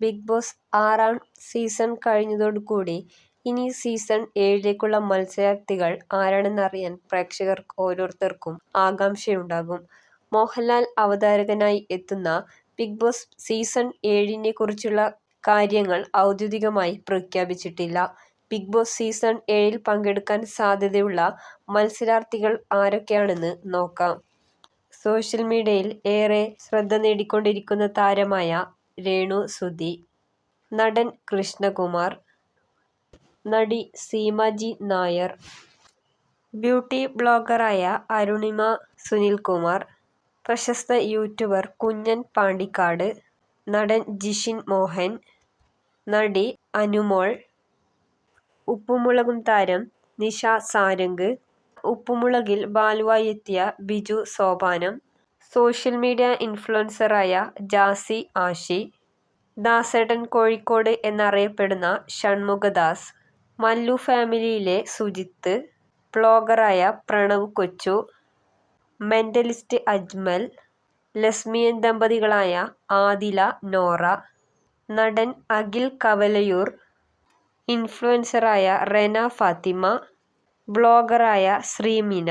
Big Boss ആറാം season കഴിഞ്ഞതോടുകൂടി ഇനി സീസൺ ഏഴിലേക്കുള്ള മത്സരാർത്ഥികൾ ആരാണെന്നറിയാൻ പ്രേക്ഷകർ ഓരോരുത്തർക്കും ആകാംക്ഷയുണ്ടാകും. മോഹൻലാൽ അവതാരകനായി എത്തുന്ന ബിഗ് ബോസ് സീസൺ ഏഴിനെ കുറിച്ചുള്ള കാര്യങ്ങൾ ഔദ്യോഗികമായി പ്രഖ്യാപിച്ചിട്ടില്ല. ബിഗ് ബോസ് സീസൺ ഏഴിൽ പങ്കെടുക്കാൻ സാധ്യതയുള്ള മത്സരാർത്ഥികൾ ആരൊക്കെയാണെന്ന് നോക്കാം. സോഷ്യൽ മീഡിയയിൽ ഏറെ ശ്രദ്ധ നേടിക്കൊണ്ടിരിക്കുന്ന താരമായ രേണു സുധി, നടൻ കൃഷ്ണകുമാർ, നടി സീമാജി നായർ, ബ്യൂട്ടി ബ്ലോഗറായ അരുണിമ സുനിൽകുമാർ, പ്രശസ്ത യൂട്യൂബർ കുഞ്ഞൻ പാണ്ടിക്കാട്, നടൻ ജിഷിൻ മോഹൻ, നടി അനുമോൾ, ഉപ്പും-മുളകും താരം നിഷ സാരംഗ്, ഉപ്പുമുളകിൽ ബാലുവായി എത്തിയ ബിജു സോപാനം, സോഷ്യൽ മീഡിയ ഇൻഫ്ലുവൻസറായ ജാസി ആഷി, ദാസേട്ടൻ കോഴിക്കോട് എന്നറിയപ്പെടുന്ന ഷൺമുഖദാസ്, മല്ലു ഫാമിലിയിലെ സുജിത്ത്, ബ്ലോഗറായ പ്രണവ് കൊച്ചു, മെന്റലിസ്റ്റ് അജ്മൽ, ലസ്മിയൻ ദമ്പതികളായ ആദില നോറ, നടൻ അഖിൽ കവലയൂർ, ഇൻഫ്ലുവൻസറായ റെന ഫാത്തിമ, ബ്ലോഗറായ ശ്രീമിന